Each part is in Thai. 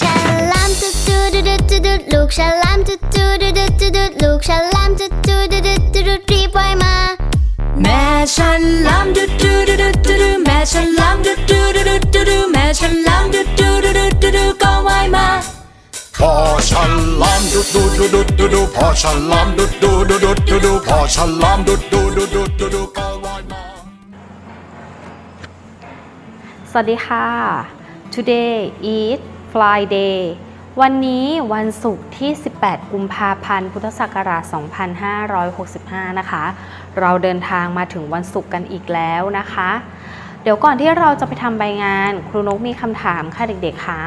ฉลามจุดจุดดุดดุดดุดลูกฉลามจุดจุดดุดดุดดุดลูกฉลามจุดจุดดุดดุดดุดรีบว่ายมา แม่ฉันลำดูดูดูดูดูดูแม่ฉันลำดูดูดูดูดูดูแม่ฉันลำดูดูดูดูดูดูก็ว่ายมาพอฉันลามดุดดูดูดูดูดูพอฉันลามดุดดูดูดูดูดูพอฉันลามดุดดูดูดูดูดูก็ว่ายมา สวัสดีค่ะ Today is Friday วันนี้วันศุกร์ที่ 18 กุมภาพันธ์ พุทธศักราช 2565 นะคะ เราเดินทางมาถึงวันศุกร์กันอีกแล้วนะคะ เดี๋ยวก่อนที่เราจะไปทำใบงาน ครูนกมีคำถามค่ะเด็กๆคะ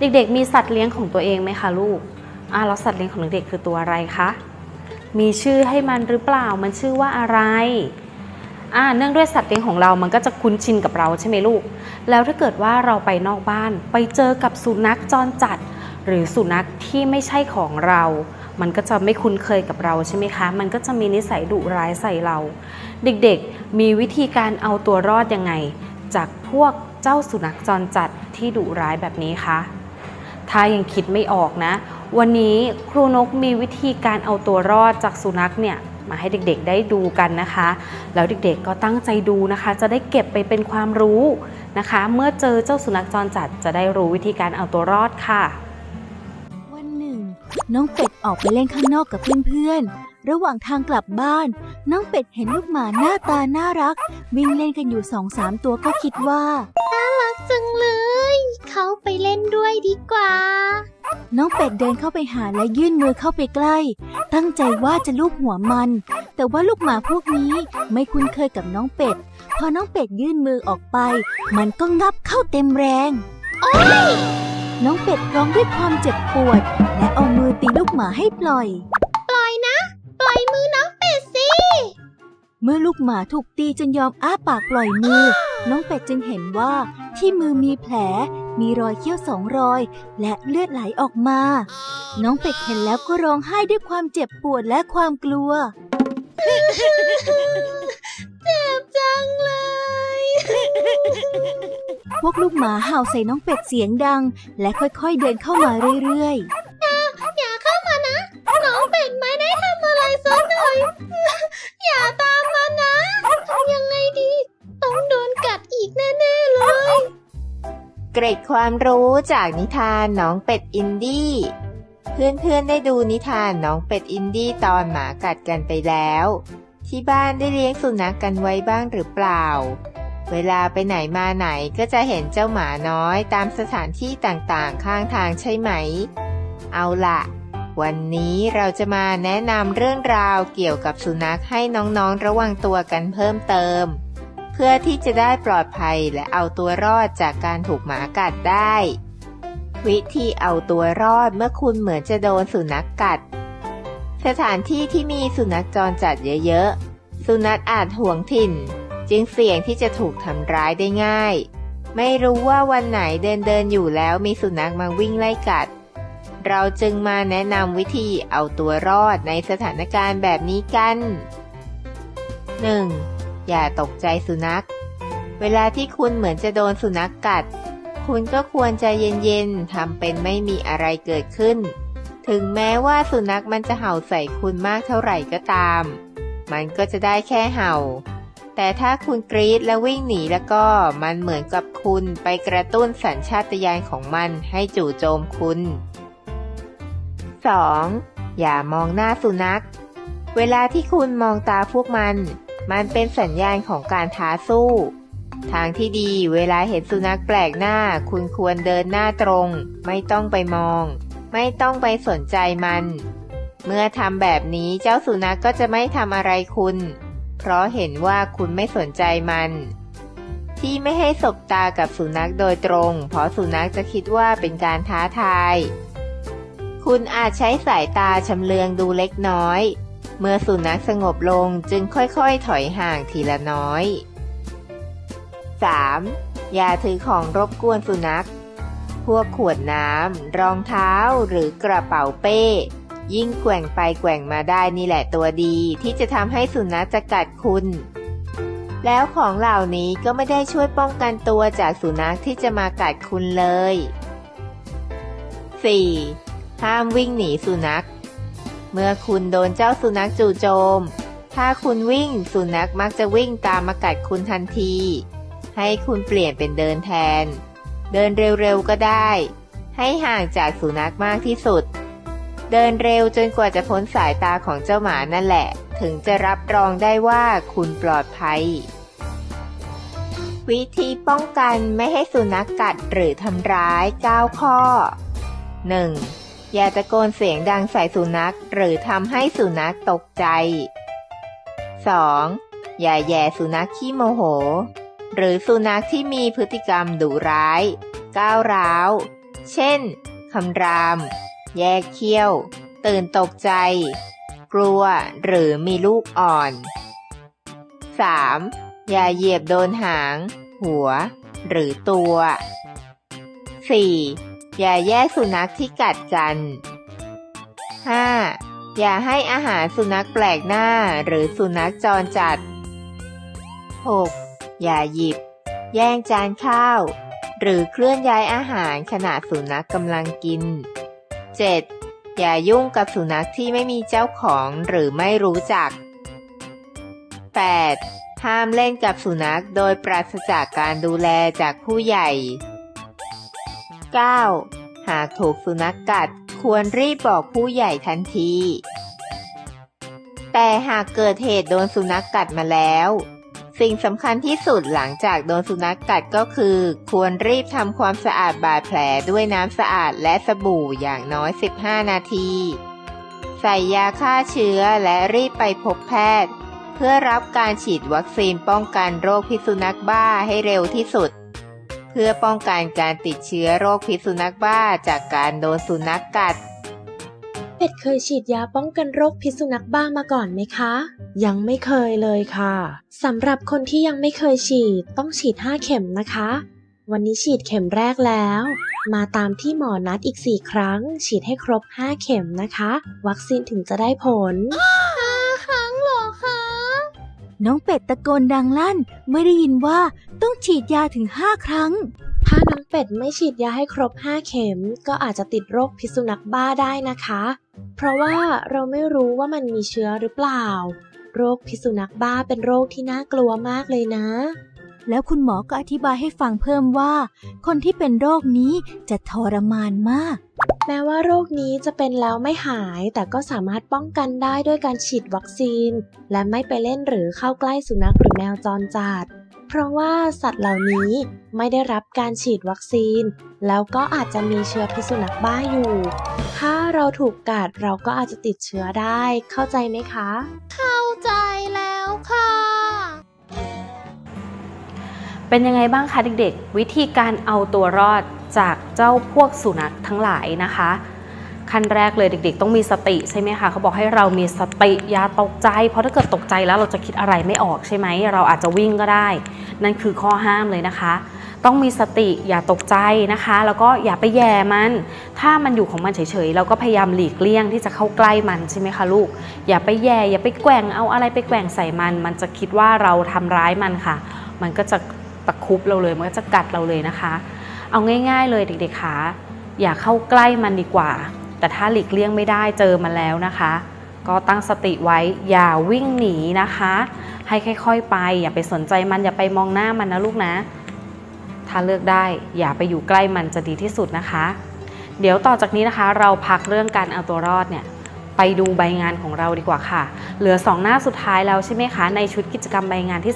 เด็กๆ มีสัตว์เลี้ยงของตัวเองไหมคะลูกอ่าแล้วสัตว์เลี้ยงของเด็กๆคือตัวอะไรคะ มีชื่อให้มันหรือเปล่า มันชื่อว่าอะไร อ่าเนื่องด้วยสัตว์เลี้ยงของเรามันก็จะคุ้นชินกับเราใช่ไหมลูก แล้วถ้าเกิดว่าเราไปนอกบ้าน ไปเจอกับสุนัขจรจัด หรือสุนัขที่ไม่ใช่ของเรา มันก็จะไม่คุ้นเคยกับเราใช่ไหมคะ มันก็จะมีนิสัยดุร้ายใส่เรา เด็กๆ มีวิธีการเอาตัวรอดยังไง จากพวกเจ้าสุนัขจรจัดที่ดุร้ายแบบนี้คะถ้ายังคิดไม่ออกนะ วันนี้ครูนกมีวิธีการเอาตัวรอดจากสุนัขเนี่ย มาให้เด็กๆได้ดูกันนะคะ แล้วเด็กๆก็ตั้งใจดูนะคะ จะได้เก็บไปเป็นความรู้นะคะ เมื่อเจอเจ้าสุนัขจรจัดจะได้รู้วิธีการเอาตัวรอดค่ะ วันหนึ่ง น้องเป็ดออกไปเล่นข้างนอกกับเพื่อนๆ ระหว่างทางกลับบ้าน น้องเป็ดเห็นลูกหมาหน้าตาน่ารัก วิ่งเล่นกันอยู่สองสามตัวก็คิดว่าจังเลย เขาไปเล่นด้วยดีกว่า น้องเป็ดเดินเข้าไปหาและยื่นมือเข้าไปใกล้ ตั้งใจว่าจะลูบหัวมัน แต่ว่าลูกหมาพวกนี้ไม่คุ้นเคยกับน้องเป็ด พอน้องเป็ดยื่นมือออกไป มันก็งับเข้าเต็มแรงน้องเป็ดร้องด้วยความเจ็บปวด และเอามือตีลูกหมาให้ปล่อย ปล่อยนะ ปล่อยมือน้องเป็ดสิ เมื่อลูกหมาถูกตีจนยอมอ้าปากปล่อยมือ น้องเป็ดจึงเห็นว่าที่มือมีแผล มีรอยเขี้ยวสองรอย และเลือดไหลออกมา น้องเป็ดเห็นแล้วก็ร้องไห้ด้วยความเจ็บปวดและความกลัว เจ็บจังเลย พวกลูกหมาเห่าใส่น้องเป็ดเสียงดัง และค่อยๆเดินเข้ามาเรื่อยอ เกร็ดความรู้จากนิทานน้องเป็ดอินดี้ เพื่อนๆได้ดูนิทานน้องเป็ดอินดี้ตอนหมากัดกันไปแล้ว ที่บ้านได้เลี้ยงสุนัขกกันไว้บ้างหรือเปล่า เวลาไปไหนมาไหนก็จะเห็นเจ้าหมาน้อยตามสถานที่ต่างๆ ข้างทางใช่ไหม เอาล่ะวันนี้เราจะมาแนะนำเรื่องราวเกี่ยวกับสุนัขให้น้องๆระวังตัวกันเพิ่มเติม เพื่อที่จะได้ปลอดภัยและเอาตัวรอดจากการถูกหมากัดได้ วิธีเอาตัวรอดเมื่อคุณเหมือนจะโดนสุนัขกกัด สถานที่ที่มีสุนัขจรจัดเยอะๆ สุนัขอาจห่วงถิ่น จึงเสี่ยงที่จะถูกทำร้ายได้ง่าย ไม่รู้ว่าวันไหนเดินเดินๆอยู่แล้วมีสุนัขมาวิ่งไล่กัด เราจึงมาแนะนำวิธีเอาตัวรอดในสถานการณ์แบบนี้กัน 1. อย่าตกใจสุนัข เวลาที่คุณเหมือนจะโดนสุนัขกกัด คุณก็ควรใจเย็นๆทำเป็นไม่มีอะไรเกิดขึ้น ถึงแม้ว่าสุนัขมันจะเห่าใส่คุณมากเท่าไหร่ก็ตาม มันก็จะได้แค่เห่า แต่ถ้าคุณกรีดและวิ่งหนีแล้วก็มันเหมือนกับคุณไปกระตุ้นสัญชาตญาณของมันให้จู่โจมคุณ 2. อย่ามองหน้าสุนัข เวลาที่คุณมองตาพวกมัน มันเป็นสัญญาณของการท้าสู้ ทางที่ดีเวลาเห็นสุนัขแปลกหน้า คุณควรเดินหน้าตรง ไม่ต้องไปมอง ไม่ต้องไปสนใจมัน เมื่อทำแบบนี้เจ้าสุนัขกก็จะไม่ทำอะไรคุณ เพราะเห็นว่าคุณไม่สนใจมัน ที่ไม่ให้สบตากับสุนัขโดยตรง เพราะสุนัขจะคิดว่าเป็นการท้าทาย คุณอาจใช้สายตาชำเลืองดูเล็กน้อย เมื่อสุนัขสงบลงจึงค่อยๆถอยห่างทีละน้อย 3. อย่าถือของรบกวนสุนัข พวกขวดน้ำ รองเท้าหรือกระเป๋าเป้ ยิ่งแกว่งไปแกว่งมาได้นี่แหละตัวดีที่จะทำให้สุนัขจะกัดคุณ แล้วของเหล่านี้ก็ไม่ได้ช่วยป้องกันตัวจากสุนัขที่จะมากัดคุณเลย 4. ห้ามวิ่งหนีสุนัข เมื่อคุณโดนเจ้าสุนัขจู่โจม ถ้าคุณวิ่งสุนัขมักจะวิ่งตามมากัดคุณทันที ให้คุณเปลี่ยนเป็นเดินแทน เดินเร็วๆก็ได้ ให้ห่างจากสุนัขมากที่สุด เดินเร็วจนกว่าจะพ้นสายตาของเจ้าหมานั่นแหละ ถึงจะรับรองได้ว่าคุณปลอดภัย วิธีป้องกันไม่ให้สุนัขกัดหรือทำร้าย 9 ข้อ 1. อย่าตะโกนเสียงดังใส่สุนัข หรือทำให้สุนัขตกใจ 2. อย่าแย่สุนัขขี้โมโห หรือสุนัขที่มีพฤติกรรมดุร้าย ก้าวร้าว เช่น คำราม แยกเขี้ยว ตื่นตกใจ กลัวหรือมีลูกอ่อน 3. อย่าเหยียบโดนหาง หัว หรือตัว 4. อย่าแยกสุนัขที่กัดกัน 5. อย่าให้อาหารสุนัขแปลกหน้าหรือสุนัขจรจัด 6. อย่าหยิบ แย่งจานข้าว หรือเคลื่อนย้ายอาหารขณะสุนัขกำลังกิน 7. อย่ายุ่งกับสุนัขที่ไม่มีเจ้าของหรือไม่รู้จัก 8. ห้ามเล่นกับสุนัขโดยปราศจากการดูแลจากผู้ใหญ่ 9. หากถูกสุนัขกกัดควรรีบบอกผู้ใหญ่ทันที แต่หากเกิดเหตุโดนสุนัขกกัดมาแล้ว สิ่งสำคัญที่สุดหลังจากโดนสุนัขกกัดก็คือ ควรรีบทำความสะอาดบาดแผลด้วยน้ำสะอาดและสบู่อย่างน้อย 15 นาที ใส่ยาฆ่าเชื้อและรีบไปพบแพทย์ เพื่อรับการฉีดวัคซีนป้องกันโรคพิษสุนัขบ้าให้เร็วที่สุด พื่อป้องกันการติดเชื้อโรคพิษสุนัขบ้าจากการโดนสุนัขกกัด เป็ดเคยฉีดยาป้องกันโรคพิษสุนัขบ้ามาก่อนไหมคะ ยังไม่เคยเลยค่ะสำหรับคนที่ยังไม่เคยฉีดต้องฉีด 5 เข็มนะคะ วันนี้ฉีดเข็มแรกแล้ว มาตามที่หมอนัดอีก 4 ครั้ง ฉีดให้ครบ 5 เข็มนะคะ วัคซีนถึงจะได้ผล น้องเป็ดตะโกนดังลั่นเมื่อได้ยินว่าต้องฉีดยาถึงห้าครั้ง ถ้าน้องเป็ดไม่ฉีดยาให้ครบห้าเข็ม ก็อาจจะติดโรคพิษสุนัขบ้าได้นะคะ เพราะว่าเราไม่รู้ว่ามันมีเชื้อหรือเปล่า โรคพิษสุนัขบ้าเป็นโรคที่น่ากลัวมากเลยนะ แล้วคุณหมอก็อธิบายให้ฟังเพิ่มว่า คนที่เป็นโรคนี้จะทรมานมาก แม้ว่าโรคนี้จะเป็นแล้วไม่หาย แต่ก็สามารถป้องกันได้ด้วยการฉีดวัคซีน และไม่ไปเล่นหรือเข้าใกล้สุนัขหรือแมวจรจัดเพราะว่าสัตว์เหล่านี้ไม่ได้รับการฉีดวัคซีน แล้วก็อาจจะมีเชื้อพิษสุนัขบ้าอยู่ ถ้าเราถูกกัดเราก็อาจจะติดเชื้อได้ เข้าใจไหมคะ เข้าใจแล้วค่ะ เป็นยังไงบ้างคะเด็กๆ วิธีการเอาตัวรอดจากเจ้าพวกสุนัขทั้งหลายนะคะ ขั้นแรกเลยเด็กๆ ต้องมีสติใช่ไหมคะเขาบอกให้เรามีสติอย่าตกใจ เพราะถ้าเกิดตกใจแล้วเราจะคิดอะไรไม่ออกใช่ไหมเราอาจจะวิ่งก็ได้ นั่นคือข้อห้ามเลยนะคะ ต้องมีสติอย่าตกใจนะคะ แล้วก็อย่าไปแย่มัน ถ้ามันอยู่ของมันเฉยๆเราก็พยายามหลีกเลี่ยงที่จะเข้าใกล้มันใช่ไหมคะลูก อย่าไปแย่อย่าไปแกว่งเอาอะไรไปแกว่งใส่มัน มันจะคิดว่าเราทำร้ายมันค่ะ มันก็จะ ตะคุบเราเลยมันก็จะกัดเราเลยนะคะ เอาง่าย ๆ เลยเด็กๆคะอย่าเข้าใกล้มันดีกว่า แต่ถ้าหลีกเลี่ยงไม่ได้เจอมันแล้วนะคะ ก็ตั้งสติไว้อย่าวิ่งหนีนะคะ ให้ค่อยๆไป อย่าไปสนใจมันอย่าไปมองหน้ามันนะลูกนะ ถ้าเลือกได้อย่าไปอยู่ใกล้มันจะดีที่สุดนะคะ เดี๋ยวต่อจากนี้นะคะ เราพักเรื่องการเอาตัวรอดเนี่ย ไปดูใบงานของเราดีกว่าค่ะ เหลือ 2 หน้าสุดท้ายแล้วใช่ไหมคะ ในชุดกิจกรรมใบงานที่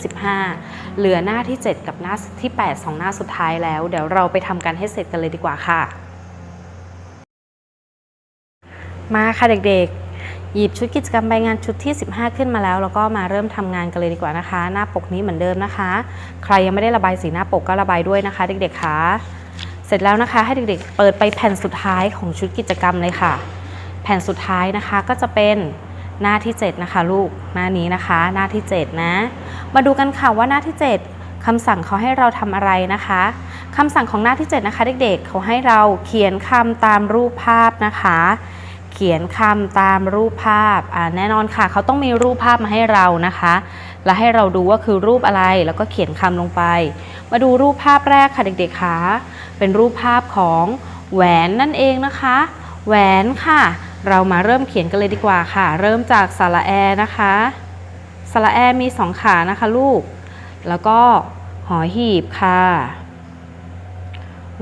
15 เหลือหน้าที่ 7 กับหน้าที่ 8 2 หน้าสุดท้ายแล้ว เดี๋ยวเราไปทำกันให้เสร็จกันเลยดีกว่าค่ะ มาค่ะเด็กๆ หยิบชุดกิจกรรมใบงานชุดที่ 15 ขึ้นมาแล้ว แล้วก็มาเริ่มทำงานกันเลยดีกว่านะคะ หน้าปกนี้เหมือนเดิมนะคะ ใครยังไม่ได้ระบายสีหน้าปกก็ระบายด้วยนะคะ เด็กๆคะเสร็จแล้วนะคะให้เด็กๆ เปิดไปแผ่นสุดท้ายของชุดกิจกรรมเลยค่ะ ผ่นสุดท้ายนะคะก็จะเป็นหน้าที่ 7 นะคะลูกหน้านี้นะคะ หน้าที่ 7 นะ มาดูกันค่ะว่าหน้าที่ 7คำสั่งเขาให้เราทำอะไรนะคะคำสั่งของหน้าที่ 7 นะคะ เด็กๆเขาให้เราเขียนคำตามรูปภาพนะคะ เขียนคำตามรูปภาพอ่าแน่นอนค่ะ เขาต้องมีรูปภาพมาให้เรานะคะ และให้เราดูว่าคือรูปอะไรแล้วก็เขียนคำลงไป มาดูรูปภาพแรกค่ะเด็กๆคะเป็นรูปภาพของแหวนนั่นเองนะคะ แหวนค่ะ เรามาเริ่มเขียนกันเลยดีกว่าค่ะ เริ่มจากสระแอนะคะสระแอมีสองขานะคะลูก แล้วก็หอหีบค่ะ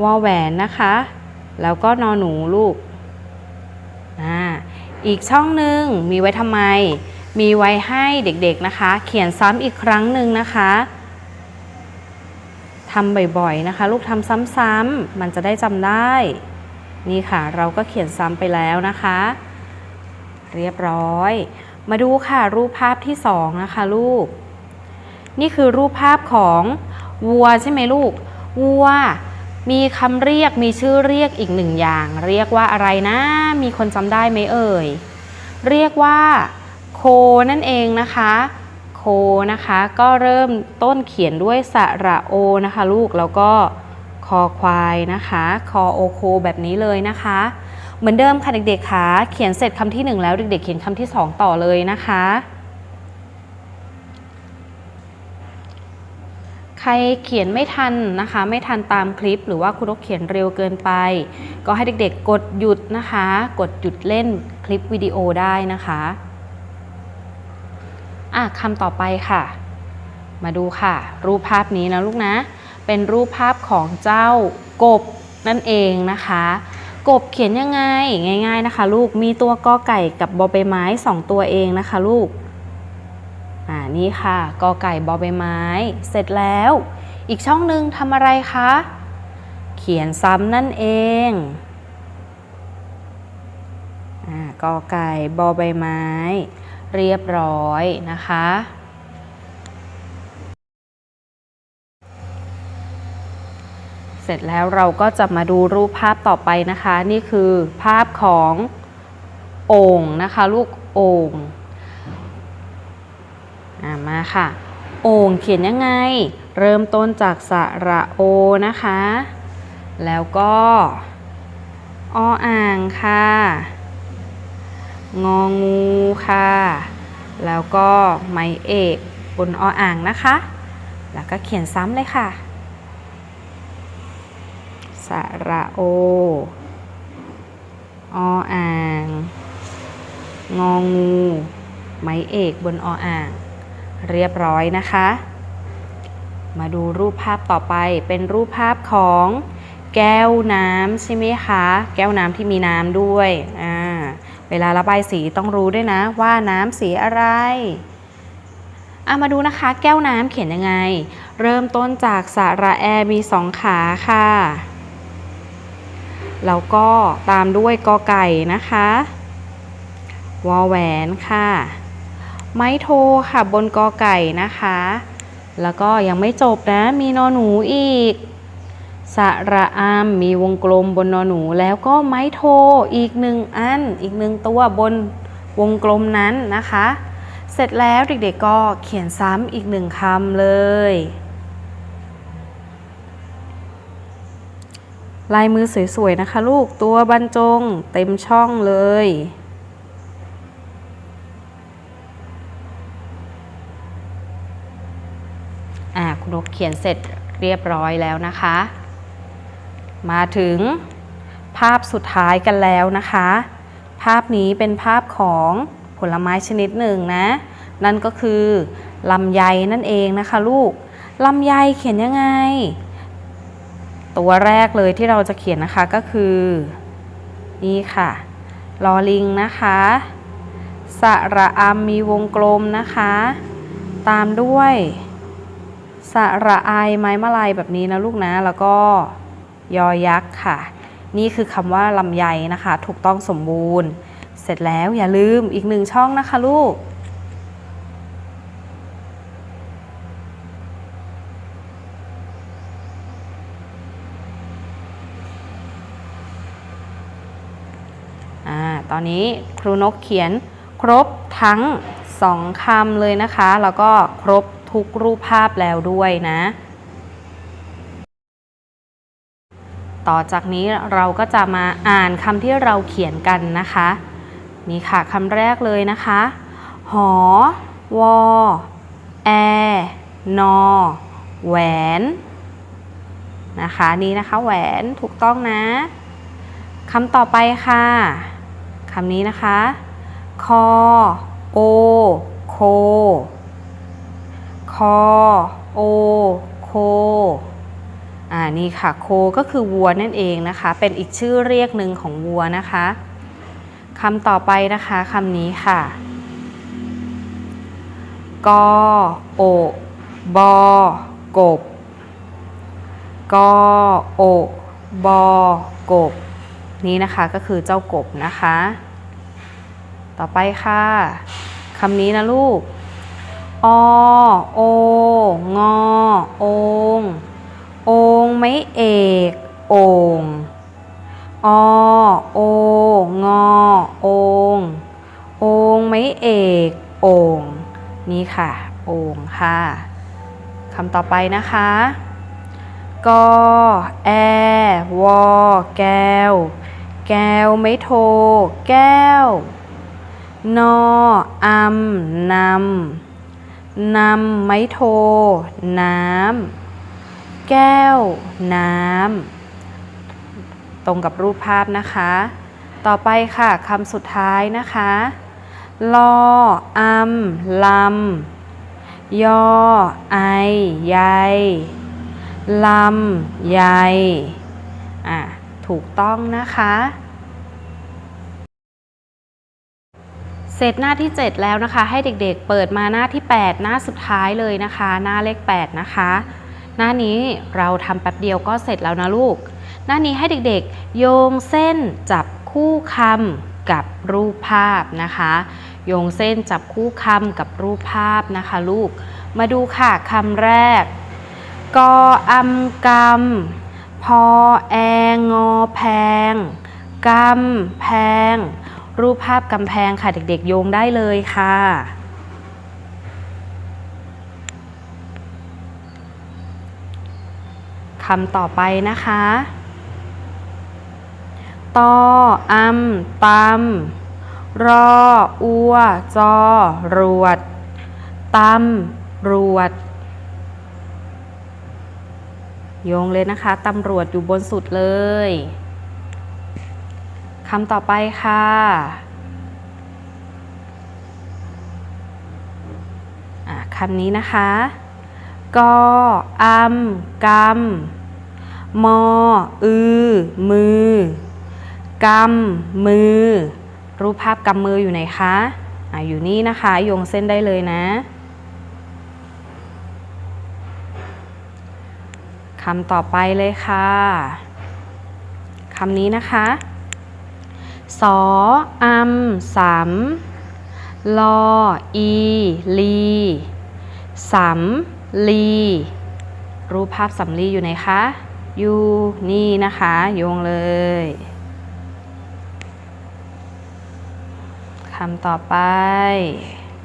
วอแหวนนะคะ แล้วก็นอหนูลูกอีกช่องหนึ่งมีไว้ทำไม มีไว้ให้เด็กๆนะคะ เขียนซ้ำอีกครั้งหนึ่งนะคะทำบ่อยๆนะคะ ลูกทำซ้ำๆมันจะได้จำได้ นี่ค่ะเราก็เขียนซ้ำไปแล้วนะคะ เรียบร้อย มาดูค่ะรูปภาพที่สองนะคะลูก นี่คือรูปภาพของวัวใช่ไหมลูก วัวมีคำเรียกมีชื่อเรียกอีกหนึ่งอย่าง เรียกว่าอะไรนะ มีคนจำได้ไหมเอ่ย เรียกว่าโคนั่นเองนะคะ โคนะคะก็เริ่มต้นเขียนด้วยสระโอนะคะ ลูกแล้วก็ คอควายนะคะ คอโอโคแบบนี้เลยนะคะ เหมือนเดิมค่ะเด็กๆค่ะเขียนเสร็จคำที่หนึ่งแล้วเด็กๆเขียนคำที่สองต่อเลยนะคะใครเขียนไม่ทันนะคะ ไม่ทันตามคลิป หรือว่าคุณนกเขียนเร็วเกินไป ก็ให้เด็กๆ กดหยุดนะคะ กดหยุดเล่นคลิปวิดีโอได้นะคะอะคำต่อไปค่ะ มาดูค่ะ รูปภาพนี้นะลูกนะ เป็นรูปภาพของเจ้ากบนั่นเองนะคะ กบเขียนยังไงง่าย ๆนะคะ ลูกมีตัวกอไก่กับบอใบไม้สองตัวเองนะคะลูกอ่านี่ค่ะกอไก่บอใบไม้ เสร็จแล้ว อีกช่องหนึ่งทำอะไรคะเขียนซ้ำนั่นเองอ่ากอไก่บอใบไม้ เรียบร้อยนะคะ เสร็จแล้วเราก็จะมาดูรูปภาพต่อไปนะคะ นี่คือภาพของโอ่งนะคะ ลูกโอ่งมาค่ะ โอ่งเขียนยังไง เริ่มต้นจากสระโอนะคะ แล้วก็ออ่างค่ะ งองูค่ะ แล้วก็ไม้เอกบนออ่างนะคะ แล้วก็เขียนซ้ำเลยค่ะ สระโอ ออ่าง งองู ไม้เอกบนออ่าง เรียบร้อยนะคะ มาดูรูปภาพต่อไปเป็นรูปภาพของแก้วน้ำใช่ไหมคะ แก้วน้ำที่มีน้ำด้วยอ่าเวลาระบายสีต้องรู้ด้วยนะว่าน้ำสีอะไรอะมาดูนะคะ แก้วน้ำเขียนยังไง เริ่มต้นจากสระแอมีสองขาค่ะ แล้วก็ตามด้วยกอไก่นะคะวอแหวนค่ะ ไม้โทค่ะบนกอไก่นะคะ แล้วก็ยังไม่จบนะ มีนอหนูอีก สระอามมีวงกลมบนนอหนู แล้วก็ไม้โทอีกหนึ่งอัน อีกหนึ่งตัวบนวงกลมนั้นนะคะ เสร็จแล้วเด็กๆก็เขียนซ้ำอีกหนึ่งคำเลย ลายมือสวยๆนะคะลูกตัวบรรจงเต็มช่องเลย อ่าคุณนกเขียนเสร็จเรียบร้อยแล้วนะคะ มาถึงภาพสุดท้ายกันแล้วนะคะ ภาพนี้เป็นภาพของผลไม้ชนิดหนึ่งนะ นั่นก็คือลำไยนั่นเองนะคะลูกลำไยเขียนยังไง ตัวแรกเลยที่เราจะเขียนนะคะก็คือ นี่ค่ะลอลิงนะคะสระอามมีวงกลมนะคะ ตามด้วยสระอายไม้มะลายแบบนี้นะลูกนะ แล้วก็ยอยักษ์ค่ะ นี่คือคำว่าลำไยนะคะ ถูกต้องสมบูรณ์ เสร็จแล้วอย่าลืมอีกหนึ่งช่องนะคะลูก อนนี้ครูนกเขียนครบทั้งสองคำเลยนะคะ แล้วก็ครบทุกรูปภาพแล้วด้วยนะ ต่อจากนี้เราก็จะมาอ่านคำที่เราเขียนกันนะคะ นี่ค่ะคำแรกเลยนะคะ หอ วอ แอ นอ แหวน นะคะ นี่นะคะแหวนถูกต้องนะคำต่อไปค่ะำนี้นะคะ คอ โอ โค คอ โอ โค อ่า นี่ค่ะ โคก็คือวัวนั่นเองนะคะ เป็นอีกชื่อเรียกหนึ่งของวัวนะคะคำต่อไปนะคะคำนี้ค่ะ กอ โอ บอ กบ กอ โอ บอ กบ นี่นะคะก็คือเจ้ากบนะคะ ต่อไปค่ะคำนี้นะลูก อ โอ งอ ององไม่เอกโองอ โอ งอ ององไม่เอกโองนี่ค่ะโองค่ะคำต่อไปนะคะกอแอวอแก้ว แก้วไม่โท แก้ว นออัมนำนำไม่โท น้ำ แก้ว น้ำ ตรงกับรูปภาพนะคะ ต่อไปค่ะคำสุดท้ายนะคะ ลออัมลำยอ ไอ ใยลำใยอะ ถูกต้องนะคะ เสร็จหน้าที่ 7 แล้วนะคะ ให้เด็กๆ เปิดมาหน้าที่ 8 หน้าสุดท้ายเลยนะคะ หน้าเลข 8 นะคะ หน้านี้เราทำแป๊บเดียวก็เสร็จแล้วนะลูก หน้านี้ให้เด็กๆ โยงเส้นจับคู่คำกับรูปภาพนะคะ โยงเส้นจับคู่คำกับรูปภาพนะคะลูก มาดูค่ะคำแรก กออำกำพอแองงอแพงกำแพง รูปภาพกำแพงค่ะเด็กๆ โยงได้เลยค่ะ คำต่อไปนะคะตออำตำรอ อัว จอ รวดตำรวดโยงเลยนะคะตำรวจอยู่บนสุดเลย คำต่อไปค่ะ คำนี้นะคะ กออัมกำมอ อือ มือกำมือ รูปภาพกำมืออยู่ไหนคะอะอยู่นี่นะคะ โยงเส้นได้เลยนะคำต่อไปเลยค่ะคำนี้นะคะ สออัมสำลออีลีสำลีรูปภาพสำลีอยู่ไหนคะ อยู่นี่นะคะโยงเลยคำต่อไป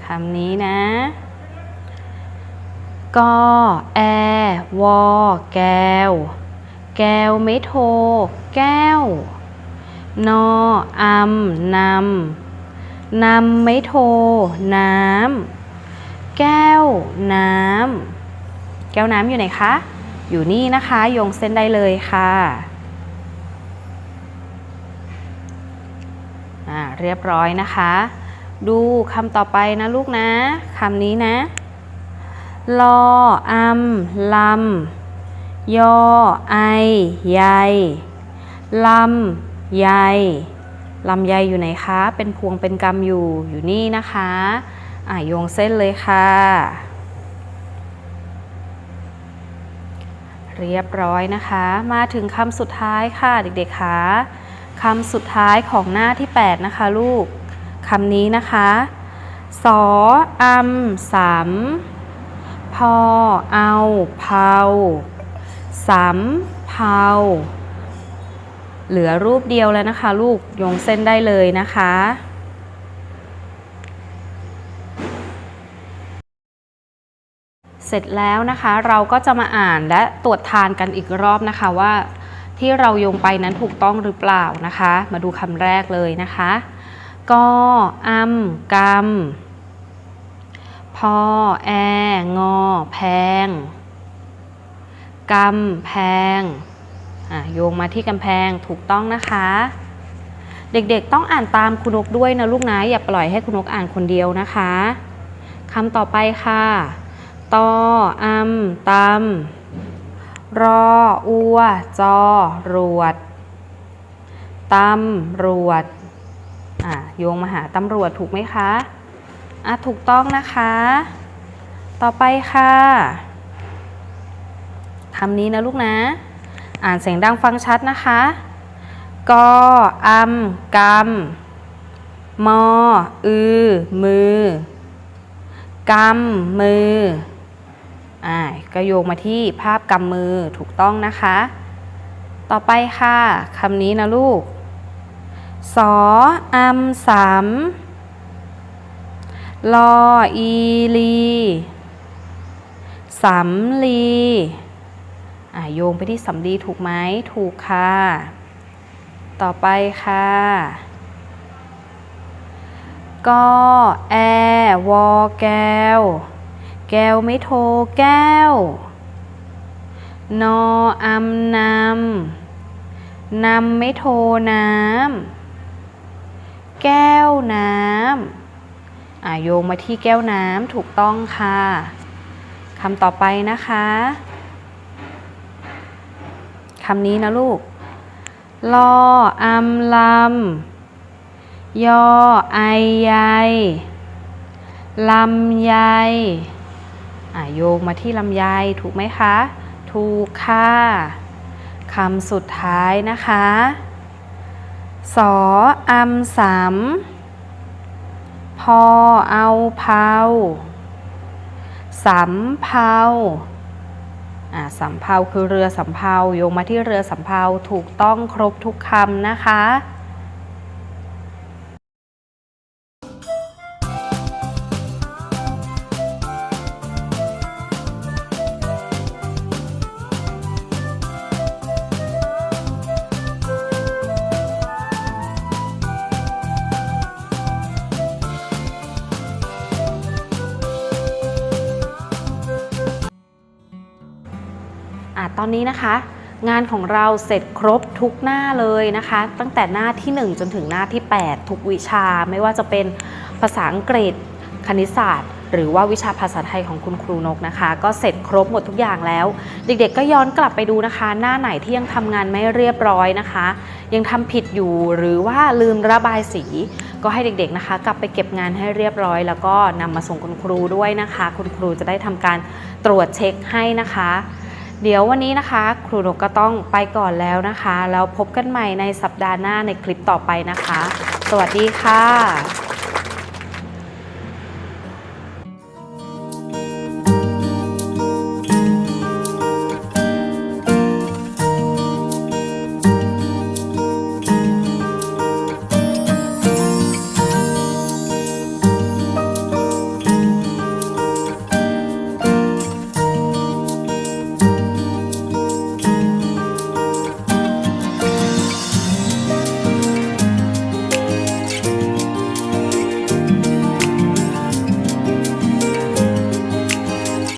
คำนี้นะกอแอวอแก้ว แก้วไม่โทแก้ว นออัมนำนำไม่โท น้ำ แก้ว น้ำ แก้วน้ำอยู่ไหนคะ อยู่นี่นะคะโยงเส้นได้เลยค่ะอ่าเรียบร้อยนะคะ ดูคำต่อไปนะลูกนะ คำนี้นะ ลออัมลำยอไอใยลำ ใยลำไยอยู่ไหนคะ เป็นพวงเป็นกำอยู่ อยู่นี่นะคะอะโยงเส้นเลยค่ะ เรียบร้อยนะคะ มาถึงคำสุดท้ายค่ะเด็กๆคะคำสุดท้ายของหน้าที่ 8 นะคะลูกคำนี้นะคะ สออัมสำพอ เอา เผาสำเผา เหลือรูปเดียวแล้วนะคะ ลูกโยงเส้นได้เลยนะคะ เสร็จแล้วนะคะเราก็จะมาอ่านและตรวจทานกันอีกรอบนะคะว่าที่เราโยงไปนั้นถูกต้องหรือเปล่านะคะ มาดูคำแรกเลยนะคะกออัมกำพอแองอ แพงกำแพง โยงมาที่กำแพงถูกต้องนะคะ เด็กๆต้องอ่านตามคุณนกด้วยนะลูกนะอย่าปล่อยให้คุณนกอ่านคนเดียวนะคะคำต่อไปค่ะตออัมตำรออัว จอ รวดตำรวจอะโยงมาหาตำรวจถูกไหมคะอะถูกต้องนะคะ ต่อไปค่ะคำนี้นะลูกนะ อ่านเสียงดังฟังชัดนะคะ กออัมกำมอ อือ มือกำมือ อ่าก็โยงมาที่ภาพกำมือถูกต้องนะคะ ต่อไปค่ะคำนี้นะลูก สออัมสามลออีลีสำลี โยงไปที่สำลีถูกไหมถูกค่ะ ต่อไปค่ะก็แอวอแก้ว แก้วไม่โทรแก้วนออัมนำนำไม่โทรน้ำแก้วน้ำอะโยงมาที่แก้วน้ำถูกต้องค่ะคำต่อไปนะคะำนี้นะลูก ลออัมลำยอไอใยลำไยอะโยงมาที่ลำไยถูกไหมคะ ถูกค่ะคำสุดท้ายนะคะ สออัมสามพอเอาเผาสำเภา สำเภาคือเรือสำเภาโยงมาที่เรือสำเภาถูกต้องครบทุกคำนะคะ อนนี้นะคะ งานของเราเสร็จครบทุกหน้าเลยนะคะ ตั้งแต่หน้าที่ 1 จนถึงหน้าที่ 8 ทุกวิชา ไม่ว่าจะเป็นภาษาอังกฤษ คณิตศาสตร์ หรือว่าวิชาภาษาไทยของคุณครูนกนะคะ ก็เสร็จครบหมดทุกอย่างแล้ว เด็กๆ ก็ย้อนกลับไปดูนะคะ หน้าไหนที่ยังทำงานไม่เรียบร้อยนะคะ ยังทำผิดอยู่หรือว่าลืมระบายสีก็ให้เด็กๆนะคะ กลับไปเก็บงานให้เรียบร้อย แล้วก็นำมาส่งคุณครูด้วยนะคะ คุณครูจะได้ทำการตรวจเช็คให้นะคะ เดี๋ยววันนี้นะคะ ครูนกก็ต้องไปก่อนแล้วนะคะ แล้วพบกันใหม่ในสัปดาห์หน้าในคลิปต่อไปนะคะ สวัสดีค่ะ